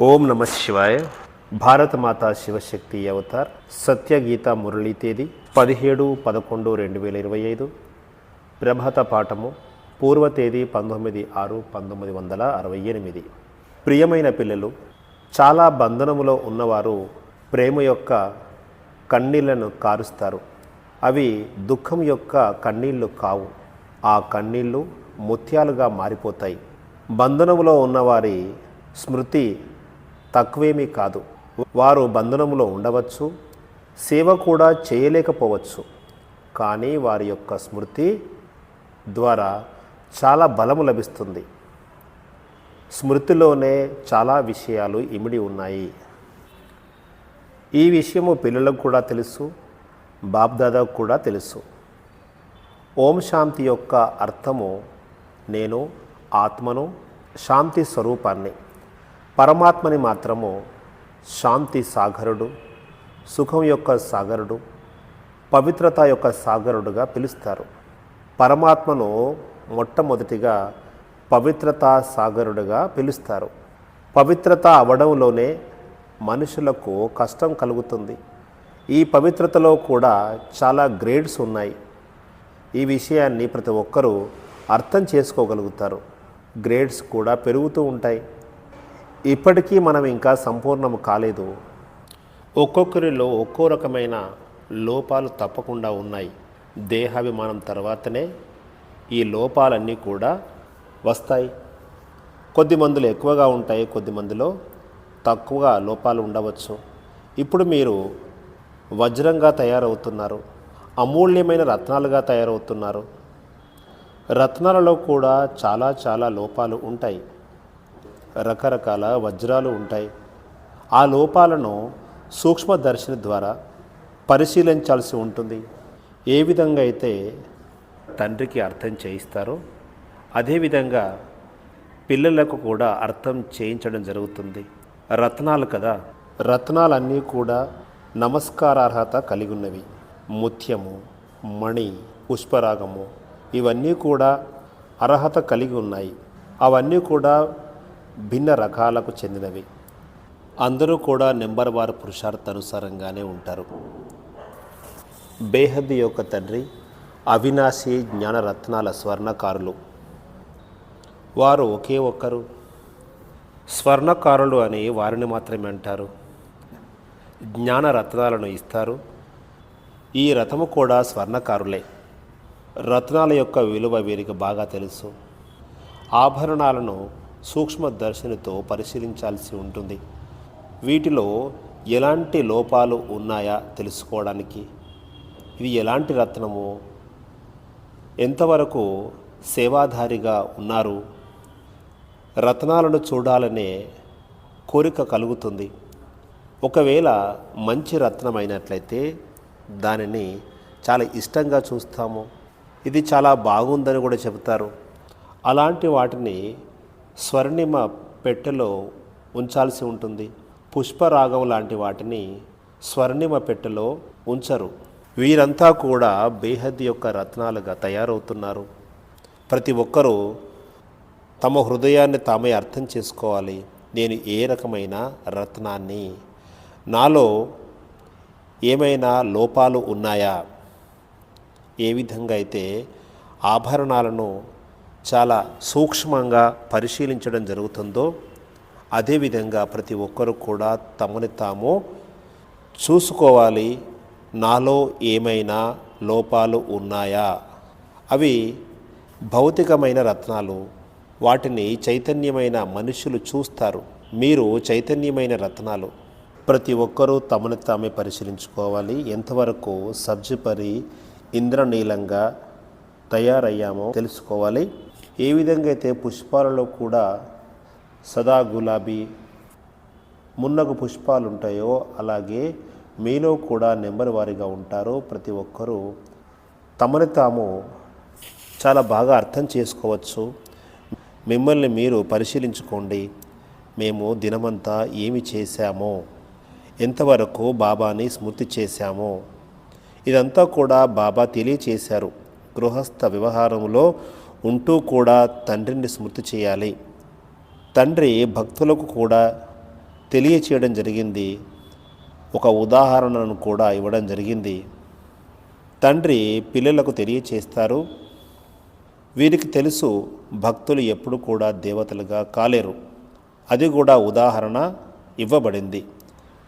ఓం నమ శివాయ. భారతమాత శివశక్తి అవతార్ సత్యగీత మురళీ తేదీ పదిహేడు పదకొండు రెండు వేల ఇరవై ఐదు. ప్రభాత పాఠము పూర్వ తేదీ పంతొమ్మిది ఆరు పంతొమ్మిది వందల అరవై ఎనిమిది. ప్రియమైన పిల్లలు చాలా బంధనములో ఉన్నవారు ప్రేమ యొక్క కన్నీళ్ళను కారుస్తారు. అవి దుఃఖం యొక్క కన్నీళ్ళు కావు. ఆ కన్నీళ్ళు ముత్యాలుగా మారిపోతాయి. బంధనములో ఉన్నవారి స్మృతి తక్కువేమీ కాదు. వారు బంధనములో ఉండవచ్చు సేవ కూడా చేయలేకపోవచ్చు. కానీ వారి యొక్క స్మృతి ద్వారా చాలా బలము లభిస్తుంది. స్మృతిలోనే చాలా విషయాలు ఇమిడి ఉన్నాయి. ఈ విషయము పిల్లలకు కూడా తెలుసు బాబ్దాదాకు కూడా తెలుసు. ఓం శాంతి యొక్క అర్థము నేను ఆత్మను శాంతి స్వరూపాన్ని పరమాత్మని మాత్రము శాంతి సాగరుడు సుఖం యొక్క సాగరుడు పవిత్రత యొక్క సాగరుడుగా పిలుస్తారు. పరమాత్మను మొట్టమొదటిగా పవిత్రతా సాగరుడుగా పిలుస్తారు. పవిత్రత అవడంలోనే మనుషులకు కష్టం కలుగుతుంది. ఈ పవిత్రతలో కూడా చాలా గ్రేడ్స్ ఉన్నాయి. ఈ విషయాన్ని ప్రతి ఒక్కరూ అర్థం చేసుకోగలుగుతారు. గ్రేడ్స్ కూడా పెరుగుతూ ఉంటాయి. ఇప్పటికీ మనం ఇంకా సంపూర్ణం కాలేదు. ఒక్కొక్కరిలో ఒక్కో రకమైన లోపాలు తప్పకుండా ఉన్నాయి. దేహాభిమానం తర్వాతనే ఈ లోపాలన్నీ కూడా వస్తాయి. కొద్ది మందులు ఎక్కువగా ఉంటాయి కొద్ది మందిలో తక్కువగా లోపాలు ఉండవచ్చు. ఇప్పుడు మీరు వజ్రంగా తయారవుతున్నారు అమూల్యమైన రత్నాలుగా తయారవుతున్నారు. రత్నాలలో కూడా చాలా చాలా లోపాలు ఉంటాయి. రకరకాల వజ్రాలు ఉంటాయి. ఆ లోపాలను సూక్ష్మదర్శిని ద్వారా పరిశీలించాల్సి ఉంటుంది. ఏ విధంగా అయితే తండ్రికి అర్థం చేయిస్తారో అదేవిధంగా పిల్లలకు కూడా అర్థం చేయించడం జరుగుతుంది. రత్నాలు కదా? రత్నాలన్నీ కూడా నమస్కారార్హత కలిగి ఉన్నవి ముత్యము మణి పుష్పరాగము ఇవన్నీ కూడా అర్హత కలిగి ఉన్నాయి. అవన్నీ కూడా భిన్న రకాలకు చెందినవి. అందరూ కూడా నెంబర్ వార్ పురుషార్థానుసారంగానే ఉంటారు. బేహద్ది యొక్క తండ్రి అవినాశి జ్ఞానరత్నాల స్వర్ణకారులు. వారు ఒకే ఒక్కరు. స్వర్ణకారులు అని వారిని మాత్రమే అంటారు. జ్ఞాన రత్నాలను ఇస్తారు. ఈ రథము కూడా స్వర్ణకారులే. రత్నాల యొక్క విలువ వీరికి బాగా తెలుసు. ఆభరణాలను సూక్ష్మ దర్శనితో పరిశీలించాల్సి ఉంటుంది. వీటిలో ఎలాంటి లోపాలు ఉన్నాయా తెలుసుకోవడానికి? ఇది ఎలాంటి రత్నము? ఎంతవరకు సేవాధారిగా ఉన్నారు? రత్నాలను చూడాలనే కోరిక కలుగుతుంది. ఒకవేళ మంచి రత్నమైనట్లయితే దానిని చాలా ఇష్టంగా చూస్తాము. ఇది చాలా బాగుందని కూడా చెబుతారు. అలాంటి వాటిని స్వర్ణిమ పెట్టెలో ఉంచాల్సి ఉంటుంది. పుష్పరాగం లాంటి వాటిని స్వర్ణిమ పెట్టెలో ఉంచరు. వీరంతా కూడా బేహద్ యొక్క రత్నాలుగా తయారవుతున్నారు. ప్రతి ఒక్కరూ తమ హృదయాన్ని తామే అర్థం చేసుకోవాలి. నేను ఏ రకమైన రత్నాన్ని? నాలో ఏమైనా లోపాలు ఉన్నాయా? ఏ విధంగా అయితే ఆభరణాలను చాలా సూక్ష్మంగా పరిశీలించడం జరుగుతుందో అదేవిధంగా ప్రతి ఒక్కరు కూడా తమని తాము చూసుకోవాలి. నాలో ఏమైనా లోపాలు ఉన్నాయా? అవి భౌతికమైన రత్నాలు. వాటిని చైతన్యమైన మనుషులు చూస్తారు. మీరు చైతన్యమైన రత్నాలు. ప్రతి ఒక్కరూ తమను తామే పరిశీలించుకోవాలి. ఎంతవరకు సబ్జిపరి ఇంద్రనీలంగా తయారయ్యామో తెలుసుకోవాలి. ఏ విధంగా అయితే పుష్పాలలో కూడా సదా గులాబీ మున్నగు పుష్పాలు ఉంటాయో అలాగే మీలో కూడా నెంబర్ వారిగా ఉంటారో ప్రతి ఒక్కరూ తమని తాము చాలా బాగా అర్థం చేసుకోవచ్చు. మిమ్మల్ని మీరు పరిశీలించుకోండి. మేము దినమంతా ఏమి చేశామో ఎంతవరకు బాబాని స్మృతి చేశామో ఇదంతా కూడా బాబా తెలియచేశారు. గృహస్థ వ్యవహారంలో ఉంటూ కూడా తండ్రిని స్మృతి చేయాలి. తండ్రి భక్తులకు కూడా తెలియచేయడం జరిగింది. ఒక ఉదాహరణను కూడా ఇవ్వడం జరిగింది. తండ్రి పిల్లలకు తెలియచేస్తారు. వీరికి తెలుసు భక్తులు ఎప్పుడు కూడా దేవతలుగా కాలేరు. అది కూడా ఉదాహరణ ఇవ్వబడింది.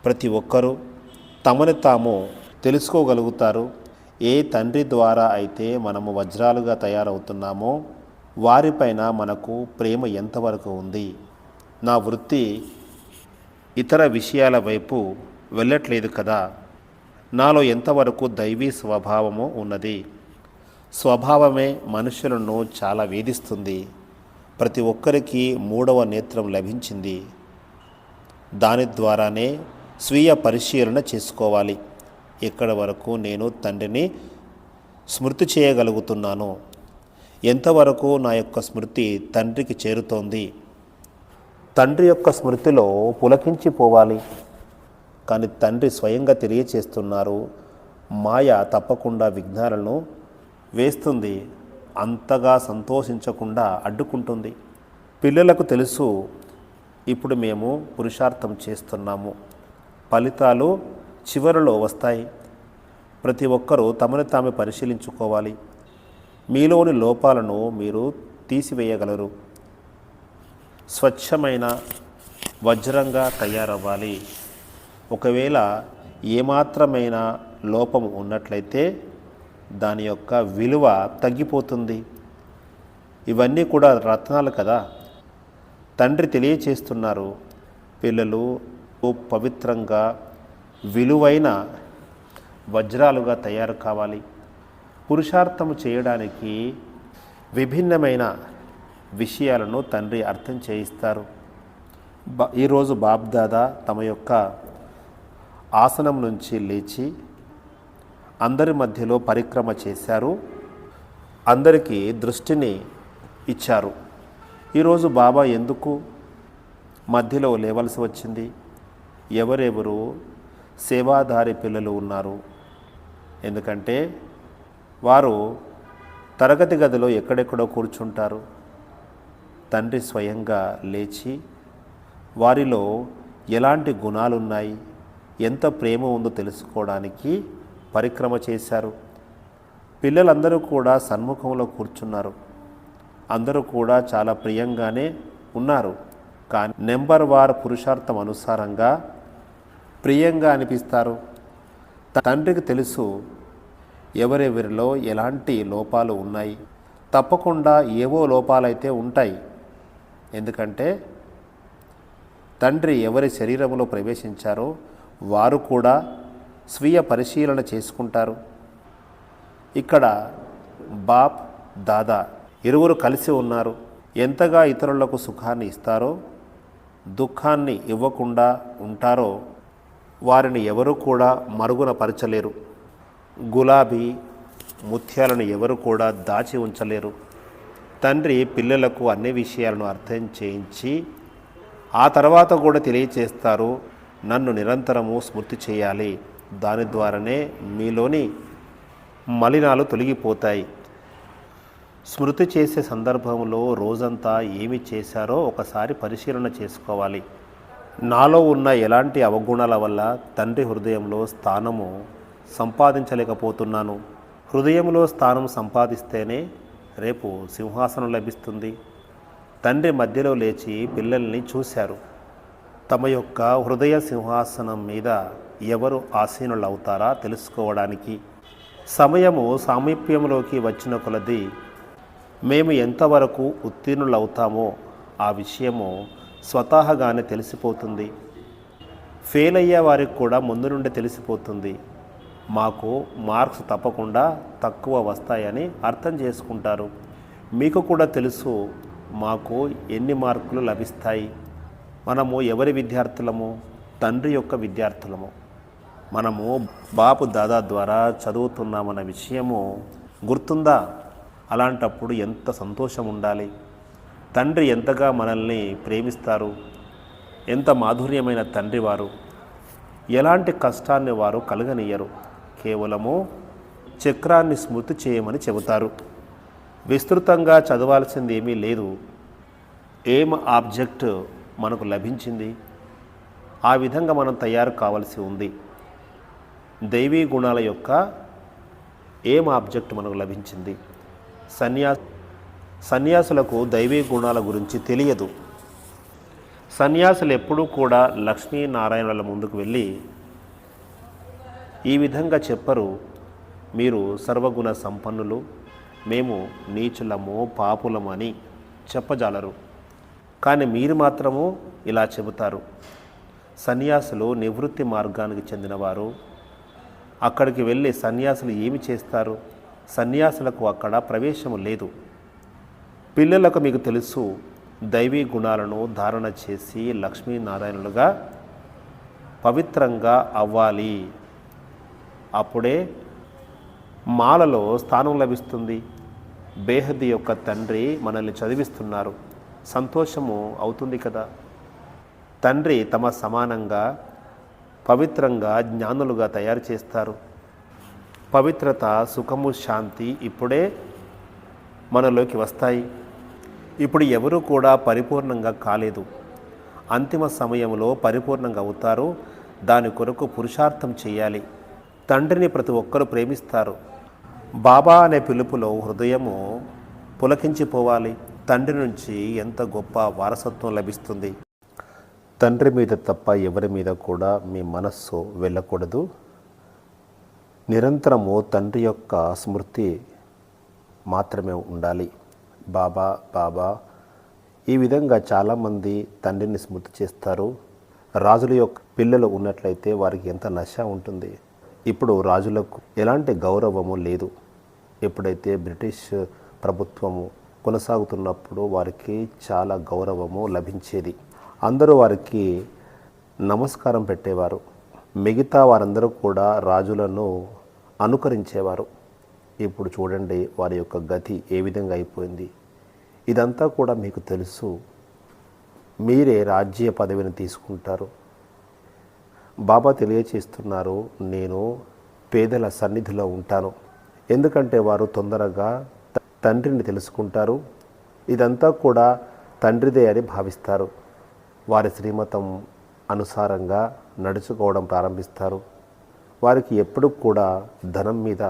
ప్రతి ఒక్కరూ తమని తాము తెలుసుకోగలుగుతారు. ఏ తండ్రి ద్వారా అయితే మనము వజ్రాలుగా తయారవుతున్నామో వారిపైన మనకు ప్రేమ ఎంతవరకు ఉంది? నా వృత్తి ఇతర విషయాల వైపు వెళ్ళట్లేదు కదా. నాలో ఎంతవరకు దైవీ స్వభావము ఉన్నది. స్వభావమే మనుషులను చాలా వేధిస్తుంది. ప్రతి ఒక్కరికి మూడవ నేత్రం లభించింది. దాని ద్వారానే స్వీయ పరిశీలన చేసుకోవాలి. ఎక్కడ వరకు నేను తండ్రిని స్మృతి చేయగలుగుతున్నాను? ఎంతవరకు నా యొక్క స్మృతి తండ్రికి చేరుతోంది? తండ్రి యొక్క స్మృతిలో పులకించిపోవాలి కానీ తండ్రి స్వయంగా తెలియచేస్తున్నారు మాయ తప్పకుండా విఘ్నాలను వేస్తుంది అంతగా సంతోషించకుండా అడ్డుకుంటుంది. పిల్లలకు తెలుసు ఇప్పుడు మేము పురుషార్థం చేస్తున్నాము. ఫలితాలు చివరిలో వస్తాయి. ప్రతి ఒక్కరూ తమను తామే పరిశీలించుకోవాలి. మీలోని లోపాలను మీరు తీసివేయగలరు. స్వచ్ఛమైన వజ్రంగా తయారవ్వాలి. ఒకవేళ ఏమాత్రమైన లోపం ఉన్నట్లయితే దాని యొక్క విలువ తగ్గిపోతుంది. ఇవన్నీ కూడా రత్నాలు కదా. తండ్రి తెలియచేస్తున్నారు. పిల్లలు పవిత్రంగా విలువైన వజ్రాలుగా తయారు కావాలి. పురుషార్థము చేయడానికి విభిన్నమైన విషయాలను తండ్రి అర్థం చేయిస్తారు. బ ఈరోజు బాబ్దాదా తమ యొక్క ఆసనం నుంచి లేచి అందరి మధ్యలో పరిక్రమ చేశారు. అందరికీ దృష్టిని ఇచ్చారు. ఈరోజు బాబా ఎందుకు మధ్యలో లేవలసి వచ్చింది? ఎవరెవరు సేవాదారి పిల్లలు ఉన్నారు. ఎందుకంటే వారు తరగతి గదిలో ఎక్కడెక్కడో కూర్చుంటారు. తండ్రి స్వయంగా లేచి వారిలో ఎలాంటి గుణాలున్నాయి ఎంత ప్రేమ ఉందో తెలుసుకోవడానికి పరిక్రమ చేశారు. పిల్లలందరూ కూడా సన్ముఖంలో కూర్చున్నారు. అందరూ కూడా చాలా ప్రియంగానే ఉన్నారు. కానీ నెంబర్ వార్ పురుషార్థం అనుసారంగా ప్రియంగా అనిపిస్తారు. తండ్రికి తెలుసు ఎవరెవరిలో ఎలాంటి లోపాలు ఉన్నాయి. తప్పకుండా ఏవో లోపాలైతే ఉంటాయి. ఎందుకంటే తండ్రి ఎవరి శరీరంలో ప్రవేశించారో వారు కూడా స్వీయ పరిశీలన చేసుకుంటారు. ఇక్కడ బాప్ దాదా ఇరువురు కలిసి ఉన్నారు. ఎంతగా ఇతరులకు సుఖాన్ని ఇస్తారో దుఃఖాన్ని ఇవ్వకుండా ఉంటారో వారిని ఎవరు కూడా మరుగున పరచలేరు. గులాబీ ముత్యాలను ఎవరు కూడా దాచి ఉంచలేరు. తండ్రి పిల్లలకు అన్ని విషయాలను అర్థం చేయించి ఆ తర్వాత కూడా తెలియచేస్తారు నన్ను నిరంతరము స్మృతి చేయాలి. దాని ద్వారానే మీలోని మలినాలు తొలగిపోతాయి. స్మృతి చేసే సందర్భంలో రోజంతా ఏమి చేశారో ఒకసారి పరిశీలన చేసుకోవాలి. నాలో ఉన్న ఎలాంటి అవగుణాల వల్ల తండ్రి హృదయంలో స్థానము సంపాదించలేకపోతున్నాను? హృదయంలో స్థానం సంపాదిస్తేనే రేపు సింహాసనం లభిస్తుంది. తండ్రి మధ్యలో లేచి పిల్లల్ని చూశారు. తమ యొక్క హృదయ సింహాసనం మీద ఎవరు ఆసీనులు అవుతారా తెలుసుకోవడానికి? సమయము సామీప్యంలోకి వచ్చిన కొలది మేము ఎంతవరకు ఉత్తీర్ణులవుతామో ఆ విషయము స్వతహాగానే తెలిసిపోతుంది. ఫెయిల్ అయ్యే వారికి కూడా ముందు నుండి తెలిసిపోతుంది. మాకు మార్క్స్ తప్పకుండా తక్కువ వస్తాయని అర్థం చేసుకుంటారు. మీకు కూడా తెలుసు మాకు ఎన్ని మార్కులు లభిస్తాయి? మనము ఎవరి విద్యార్థులము? తండ్రి యొక్క విద్యార్థులము. మనము బాపు దాదా ద్వారా చదువుతున్నామన్న విషయము గుర్తుందా? అలాంటప్పుడు ఎంత సంతోషం ఉండాలి? తండ్రి ఎంతగా మనల్ని ప్రేమిస్తారు? ఎంత మాధుర్యమైన తండ్రి వారు? ఎలాంటి కష్టాన్ని వారు కలగనియ్యరు కేవలము చక్రాన్ని స్మృతి చేయమని చెబుతారు. విస్తృతంగా చదవాల్సింది ఏమీ లేదు. ఏం ఆబ్జెక్ట్ మనకు లభించింది? ఆ విధంగా మనం తయారు కావాల్సి ఉంది. దైవీ గుణాల యొక్క ఏం ఆబ్జెక్ట్ మనకు లభించింది? సన్యా సన్యాసులకు దైవీ గుణాల గురించి తెలియదు. సన్యాసులు ఎప్పుడూ కూడా లక్ష్మీనారాయణుల ముందుకు వెళ్ళి ఈ విధంగా చెప్పరు. మీరు సర్వగుణ సంపన్నులు. మేము నీచులము పాపులము అని చెప్పజాలరు. కానీ మీరు మాత్రము ఇలా చెబుతారు. సన్యాసులు నివృత్తి మార్గానికి చెందినవారు. అక్కడికి వెళ్ళి సన్యాసులు ఏమి చేస్తారు? సన్యాసులకు అక్కడ ప్రవేశము లేదు. పిల్లలకు మీకు తెలుసు దైవీ గుణాలను ధారణ చేసి లక్ష్మీనారాయణులుగా పవిత్రంగా అవ్వాలి. అప్పుడే మాలలో స్థానం లభిస్తుంది. బేహద్ది యొక్క తండ్రి మనల్ని చదివిస్తున్నారు. సంతోషము అవుతుంది కదా. తండ్రి తమ సమానంగా పవిత్రంగా జ్ఞానులుగా తయారు చేస్తారు. పవిత్రత సుఖము శాంతి ఇప్పుడే మనలోకి వస్తాయి. ఇప్పుడు ఎవరు కూడా పరిపూర్ణంగా కాలేదు. అంతిమ సమయంలో పరిపూర్ణంగా అవుతారు. దాని కొరకు పురుషార్థం చేయాలి. తండ్రిని ప్రతి ఒక్కరూ ప్రేమిస్తారు. బాబా అనే పిలుపులో హృదయము పులకించిపోవాలి. తండ్రి నుంచి ఎంత గొప్ప వారసత్వం లభిస్తుంది. తండ్రి మీద తప్ప ఎవరి మీద కూడా మీ మనస్సు వెళ్ళకూడదు. నిరంతరము తండ్రి యొక్క స్మృతి మాత్రమే ఉండాలి. బాబా బాబా ఈ విధంగా చాలామంది తండ్రిని స్మృతి చేస్తారు. రాజుల యొక్క పిల్లలు ఉన్నట్లయితే వారికి ఎంత నశ ఉంటుంది. ఇప్పుడు రాజులకు ఎలాంటి గౌరవము లేదు. ఎప్పుడైతే బ్రిటిష్ ప్రభుత్వము కొనసాగుతున్నప్పుడు వారికి చాలా గౌరవము లభించేది. అందరూ వారికి నమస్కారం పెట్టేవారు. మిగతా వారందరూ కూడా రాజులను అనుకరించేవారు. ఇప్పుడు చూడండి వారి యొక్క గతి ఏ విధంగా అయిపోయింది. ఇదంతా కూడా మీకు తెలుసు. మీరే రాజ్య పదవిని తీసుకుంటారు. బాబా తెలియచేస్తున్నారు నేను పేదల సన్నిధిలో ఉంటాను. ఎందుకంటే వారు తొందరగా తండ్రిని తెలుసుకుంటారు. ఇదంతా కూడా తండ్రిదే అని భావిస్తారు. వారి శ్రీమతం అనుసారంగా నడుచుకోవడం ప్రారంభిస్తారు. వారికి ఎప్పుడు కూడా ధనం మీద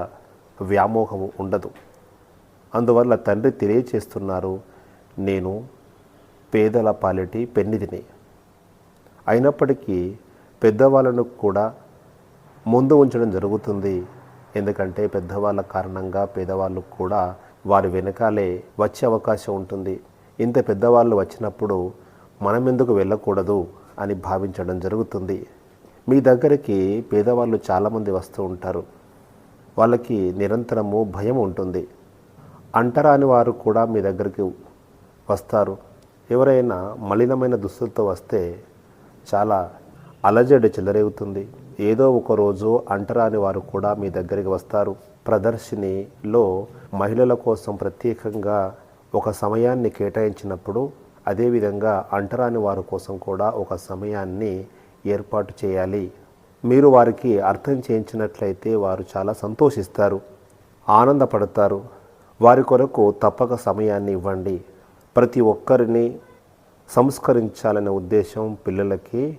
వ్యామోహము ఉండదు. అందువల్ల తండ్రి తెలియచేస్తున్నారు నేను పేదల పాలిటి పెన్నిదిని. అయినప్పటికీ పెద్దవాళ్ళను కూడా ముందు ఉంచడం జరుగుతుంది. ఎందుకంటే పెద్దవాళ్ళ కారణంగా పేదవాళ్ళు కూడా వారి వెనకాలే వచ్చే అవకాశం ఉంటుంది. ఇంత పెద్దవాళ్ళు వచ్చినప్పుడు మనం ఎందుకు వెళ్ళకూడదు అని భావించడం జరుగుతుంది. మీ దగ్గరికి పేదవాళ్ళు చాలామంది వస్తూ ఉంటారు. వాళ్ళకి నిరంతరము భయం ఉంటుంది. అంటరాని వారు కూడా మీ దగ్గరికి వస్తారు. ఎవరైనా మలినమైన దుస్తులతో వస్తే చాలా అలజడి చెలరేగుతుంది. ఏదో ఒక రోజు అంటరాని వారు కూడా మీ దగ్గరికి వస్తారు. ప్రదర్శినిలో మహిళల కోసం ప్రత్యేకంగా ఒక సమయాన్ని కేటాయించినప్పుడు అదేవిధంగా అంటరాని వారి కోసం కూడా ఒక సమయాన్ని ఏర్పాటు చేయాలి. మీరు వారికి అర్థం చేయించినట్లయితే వారు చాలా సంతోషిస్తారు ఆనందపడతారు. వారి కొరకు తప్పక సమయాన్ని ఇవ్వండి. ప్రతి ఒక్కరిని సంస్కరించాలనే ఉద్దేశం పిల్లలకి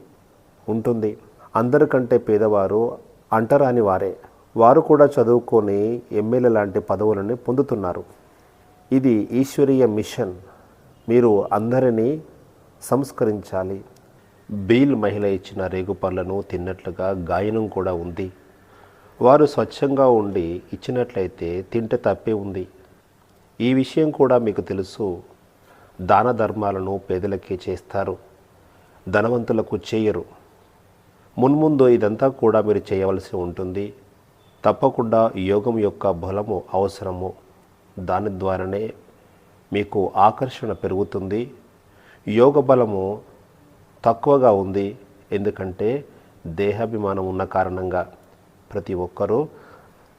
ఉంటుంది. అందరికంటే పేదవారు అంటరాని వారే. వారు కూడా చదువుకొని ఎమ్మెల్యే లాంటి పదవులని పొందుతున్నారు. ఇది ఈశ్వరీయ మిషన్. మీరు అందరినీ సంస్కరించాలి. బీల్ మహిళ ఇచ్చిన రేగుపళ్ళను తిన్నట్లుగా గాయనం కూడా ఉంది. వారు స్వచ్ఛంగా ఉండి ఇచ్చినట్లయితే తింటే తప్పే ఉంది. ఈ విషయం కూడా మీకు తెలుసు. దాన ధర్మాలను పేదలకే చేస్తారు. ధనవంతులకు చేయరు. మున్ముందు ఇదంతా కూడా మీరు చేయవలసి ఉంటుంది. తప్పకుండా యోగం యొక్క బలము అవసరము. దాని ద్వారానే మీకు ఆకర్షణ పెరుగుతుంది. యోగ బలము తక్కువగా ఉంది. ఎందుకంటే దేహాభిమానం ఉన్న కారణంగా ప్రతి ఒక్కరూ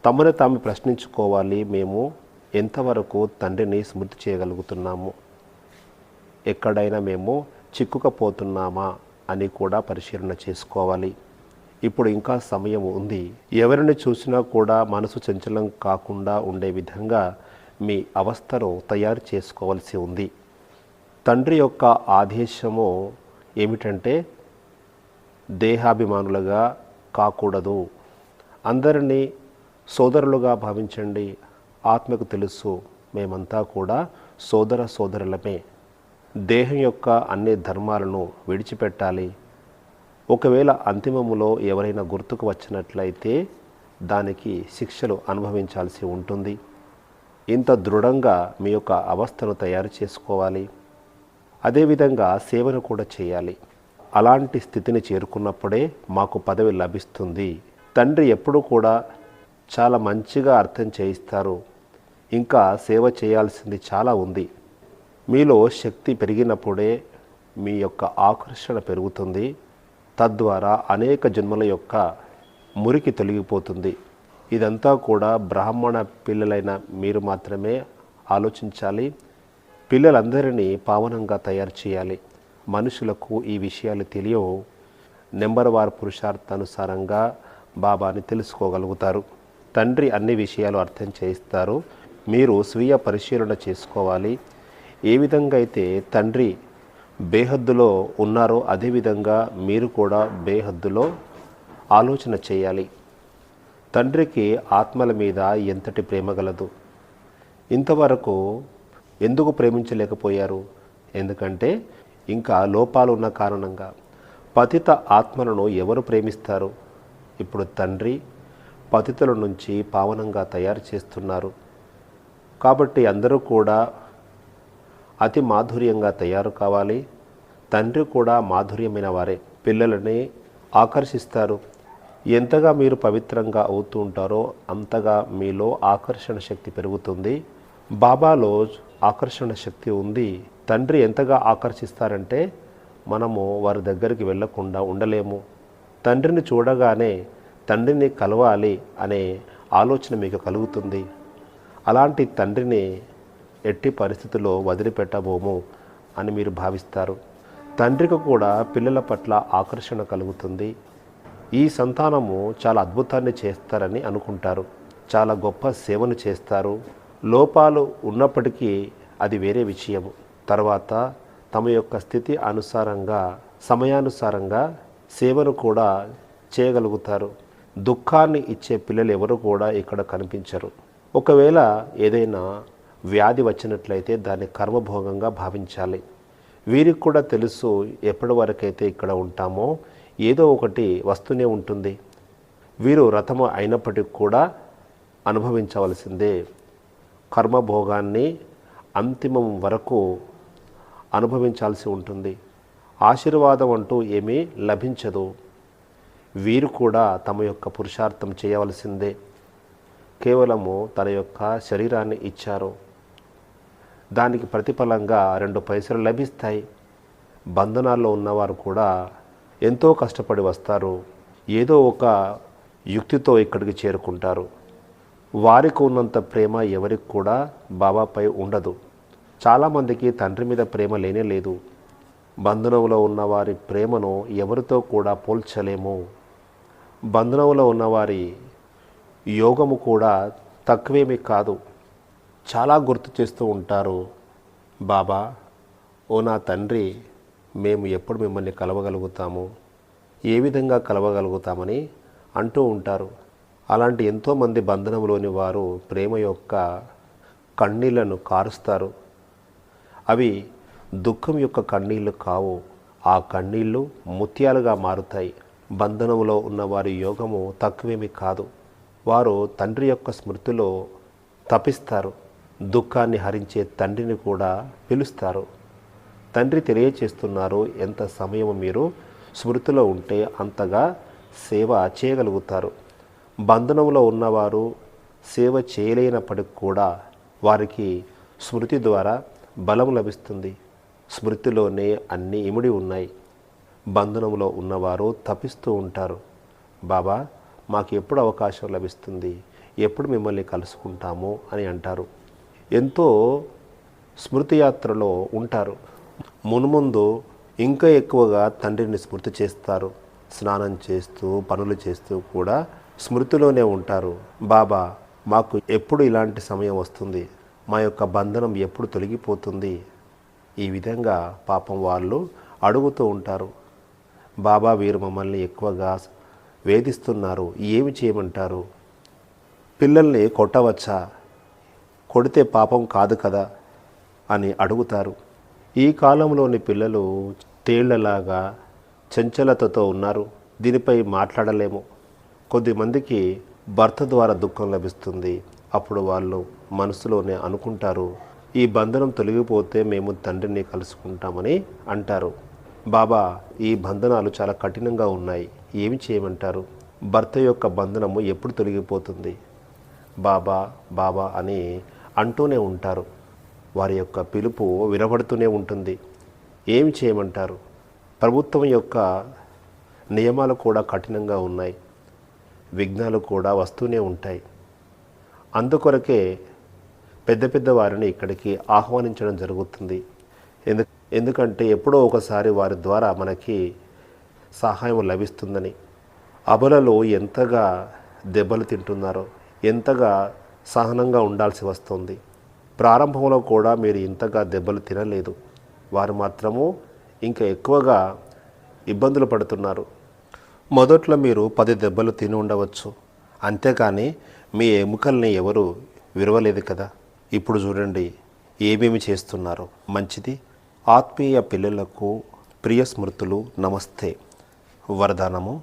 తమను తాము ప్రశ్నించుకోవాలి. మేము ఎంతవరకు తండ్రిని స్మృతి చేయగలుగుతున్నాము? ఎక్కడైనా మేము చిక్కుకపోతున్నామా అని కూడా పరిశీలన చేసుకోవాలి. ఇప్పుడు ఇంకా సమయం ఉంది. ఎవరిని చూసినా కూడా మనసు చంచలం కాకుండా ఉండే విధంగా మీ అవస్థను తయారు చేసుకోవాల్సి ఉంది. తండ్రి యొక్క ఆదేశము ఏమిటంటే దేహాభిమానులుగా కాకూడదు. అందరినీ సోదరులుగా భావించండి. ఆత్మకు తెలుసు మేమంతా కూడా సోదర సోదరులమే. దేహం యొక్క అన్ని ధర్మాలను విడిచిపెట్టాలి. ఒకవేళ అంతిమములో ఎవరైనా గుర్తుకు వచ్చినట్లయితే దానికి శిక్షలు అనుభవించాల్సి ఉంటుంది. ఇంత దృఢంగా మీ యొక్క అవస్థను తయారు చేసుకోవాలి. అదేవిధంగా సేవను కూడా చేయాలి. అలాంటి స్థితిని చేరుకున్నప్పుడే మాకు పదవి లభిస్తుంది. తండ్రి ఎప్పుడూ కూడా చాలా మంచిగా అర్థం చేయిస్తారు. ఇంకా సేవ చేయాల్సింది చాలా ఉంది. మీలో శక్తి పెరిగినప్పుడే మీ యొక్క ఆకర్షణ పెరుగుతుంది. తద్వారా అనేక జన్మల యొక్క మురికి తొలగిపోతుంది. ఇదంతా కూడా బ్రాహ్మణ పిల్లలైన మీరు మాత్రమే ఆలోచించాలి. పిల్లలందరినీ పావనంగా తయారు చేయాలి. మనుషులకు ఈ విషయాలు తెలియవు. నెంబర్ వార్ పురుషార్థానుసారంగా బాబాని తెలుసుకోగలుగుతారు. తండ్రి అన్ని విషయాలు అర్థం చేయిస్తారు. మీరు స్వీయ పరిశీలన చేసుకోవాలి. ఏ విధంగా అయితే తండ్రి బేహద్దులో ఉన్నారో అదేవిధంగా మీరు కూడా బేహద్దులో ఆలోచన చేయాలి. తండ్రికి ఆత్మల మీద ఎంతటి ప్రేమ గలదు? ఇంతవరకు ఎందుకు ప్రేమించలేకపోయారు? ఎందుకంటే ఇంకా లోపాలు ఉన్న కారణంగా. పతిత ఆత్మలను ఎవరు ప్రేమిస్తారు? ఇప్పుడు తండ్రి పతితుల నుంచి పావనంగా తయారు చేస్తున్నారు. కాబట్టి అందరూ కూడా అతి మాధుర్యంగా తయారు కావాలి. తండ్రి కూడా మాధుర్యమైన వారే. పిల్లలని ఆకర్షిస్తారు. ఎంతగా మీరు పవిత్రంగా అవుతూ ఉంటారో అంతగా మీలో ఆకర్షణ శక్తి పెరుగుతుంది. బాబాలో ఆకర్షణ శక్తి ఉంది. తండ్రి ఎంతగా ఆకర్షిస్తారంటే మనము వారి దగ్గరికి వెళ్ళకుండా ఉండలేము. తండ్రిని చూడగానే తండ్రిని కలవాలి అనే ఆలోచన మీకు కలుగుతుంది. అలాంటి తండ్రిని ఎట్టి పరిస్థితుల్లో వదిలిపెట్టబోము అని మీరు భావిస్తారు. తండ్రికి కూడా పిల్లల పట్ల ఆకర్షణ కలుగుతుంది. ఈ సంతానము చాలా అద్భుతాన్ని చేస్తారని అనుకుంటారు. చాలా గొప్ప సేవను చేస్తారు. లోపాలు ఉన్నప్పటికీ అది వేరే విషయము. తర్వాత తమ యొక్క స్థితి అనుసారంగా సమయానుసారంగా సేవను కూడా చేయగలుగుతారు. దుఃఖాన్ని ఇచ్చే పిల్లలు ఎవరు కూడా ఇక్కడ కనిపించరు. ఒకవేళ ఏదైనా వ్యాధి వచ్చినట్లయితే దాన్ని కర్మభోగంగా భావించాలి. వీరికి కూడా తెలుసు ఎప్పటి వరకైతే ఇక్కడ ఉంటామో ఏదో ఒకటి వస్తూనే ఉంటుంది. వీరు రథము అయినప్పటికీ కూడా అనుభవించవలసిందే. కర్మభోగాన్ని అంతిమం వరకు అనుభవించాల్సి ఉంటుంది. ఆశీర్వాదం అంటూ ఏమీ లభించదు. వీరు కూడా తమ యొక్క పురుషార్థం చేయవలసిందే. కేవలము తన యొక్క శరీరాన్ని ఇచ్చారు. దానికి ప్రతిఫలంగా రెండు పైసలు లభిస్తాయి. బంధనాల్లో ఉన్నవారు కూడా ఎంతో కష్టపడి వస్తారు. ఏదో ఒక యుక్తితో ఇక్కడికి చేరుకుంటారు. వారికి ఉన్నంత ప్రేమ ఎవరికి కూడా బాబాపై ఉండదు. చాలామందికి తండ్రి మీద ప్రేమ లేనే లేదు. బంధనంలో ఉన్నవారి ప్రేమను ఎవరితో కూడా పోల్చలేము. బంధనంలో ఉన్నవారి యోగము కూడా తక్కువేమీ కాదు. చాలా గుర్తు చేస్తూ ఉంటారు బాబా ఓ నా తండ్రి మేము ఎప్పుడు మిమ్మల్ని కలవగలుగుతాము? ఏ విధంగా కలవగలుగుతామని? అంటూ ఉంటారు. అలాంటి ఎంతోమంది బంధనంలోని వారు ప్రేమ యొక్క కన్నీళ్ళను కారుస్తారు. అవి దుఃఖం యొక్క కన్నీళ్ళు కావు. ఆ కన్నీళ్ళు ముత్యాలుగా మారుతాయి. బంధనంలో ఉన్న వారి యోగము తక్కువేమీ కాదు. వారు తండ్రి యొక్క స్మృతిలో తపిస్తారు. దుఃఖాన్ని హరించే తండ్రిని కూడా పిలుస్తారు. తండ్రి తెలియచేస్తున్నారు ఎంత సమయం మీరు స్మృతిలో ఉంటే అంతగా సేవ చేయగలుగుతారు. బంధనంలో ఉన్నవారు సేవ చేయలేనప్పటికి కూడా వారికి స్మృతి ద్వారా బలం లభిస్తుంది. స్మృతిలోనే అన్ని ఇమిడి ఉన్నాయి. బంధనంలో ఉన్నవారు తపిస్తూ ఉంటారు. బాబా మాకు ఎప్పుడు అవకాశం లభిస్తుంది? ఎప్పుడు మిమ్మల్ని కలుసుకుంటాము? అని అంటారు. ఎంతో స్మృతి యాత్రలో ఉంటారు. మునుముందు ఇంకా ఎక్కువగా తండ్రిని స్మృతి చేస్తారు. స్నానం చేస్తూ పనులు చేస్తూ కూడా స్మృతిలోనే ఉంటారు. బాబా మాకు ఎప్పుడు ఇలాంటి సమయం వస్తుంది? మా యొక్క బంధనం ఎప్పుడు తొలగిపోతుంది? ఈ విధంగా పాపం వాళ్ళు అడుగుతూ ఉంటారు. బాబా వీరు మమ్మల్ని ఎక్కువగా వేధిస్తున్నారు. ఏమి చేయమంటారు? పిల్లల్ని కొట్టవచ్చా? కొడితే పాపం కాదు కదా? అని అడుగుతారు. ఈ కాలంలోని పిల్లలు తేళ్ళలాగా చంచలతతో ఉన్నారు. దీనిపై మాట్లాడలేము. కొద్దిమందికి భర్త ద్వారా దుఃఖం లభిస్తుంది. అప్పుడు వాళ్ళు మనసులోనే అనుకుంటారు ఈ బంధనం తొలగిపోతే మేము తండ్రిని కలుసుకుంటామని అంటారు. బాబా ఈ బంధనాలు చాలా కఠినంగా ఉన్నాయి. ఏమి చేయమంటారు? భర్త యొక్క బంధనము ఎప్పుడు తొలగిపోతుంది? బాబా బాబా అని అంటూనే ఉంటారు. వారి యొక్క పిలుపు వినబడుతూనే ఉంటుంది. ఏమి చేయమంటారు? ప్రభుత్వం యొక్క నియమాలు కూడా కఠినంగా ఉన్నాయి. విఘ్నాలు కూడా వస్తూనే ఉంటాయి. అందుకొరకే పెద్ద పెద్ద వారిని ఇక్కడికి ఆహ్వానించడం జరుగుతుంది. ఎందు ఎందుకంటే ఎప్పుడో ఒకసారి వారి ద్వారా మనకి సహాయం లభిస్తుందని. అబలలో ఎంతగా దెబ్బలు తింటున్నారో ఎంతగా సహనంగా ఉండాల్సి వస్తుంది. ప్రారంభంలో కూడా మీరు ఇంతగా దెబ్బలు తినలేదు. వారు మాత్రము ఇంకా ఎక్కువగా ఇబ్బందులు పడుతున్నారు. మొదట్లో మీరు పది దెబ్బలు తిని ఉండవచ్చు. అంతేకాని మీ ఎముకల్ని ఎవరు విరవలేదు కదా. ఇప్పుడు చూడండి ఏమేమి చేస్తున్నారు? మంచిది? ఆత్మీయ పిల్లలకు ప్రియ స్మృతులు నమస్తే. వరదానము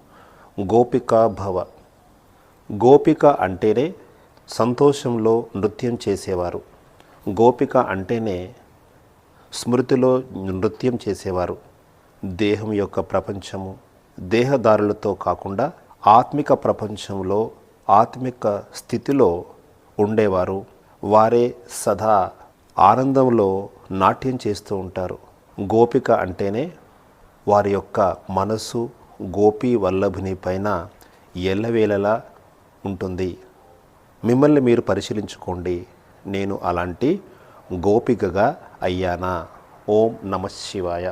గోపిక భవ. గోపిక అంటేనే సంతోషంలో నృత్యం చేసేవారు. గోపిక అంటేనే స్మృతిలో నృత్యం చేసేవారు. దేహం యొక్క ప్రపంచము దేహదారులతో కాకుండా ఆత్మిక ప్రపంచంలో ఆత్మిక స్థితిలో ఉండేవారు. వారే సదా ఆనందంలో నాట్యం చేస్తూ ఉంటారు. గోపిక అంటేనే వారి యొక్క మనసు గోపి వల్లభుని పైన ఎల్లవేళలా ఉంటుంది. మిమ్మల్ని మీరు పరిశీలించుకోండి. నేను అలాంటి గోపికగా అయ్యానా? ఓం నమ శివాయ.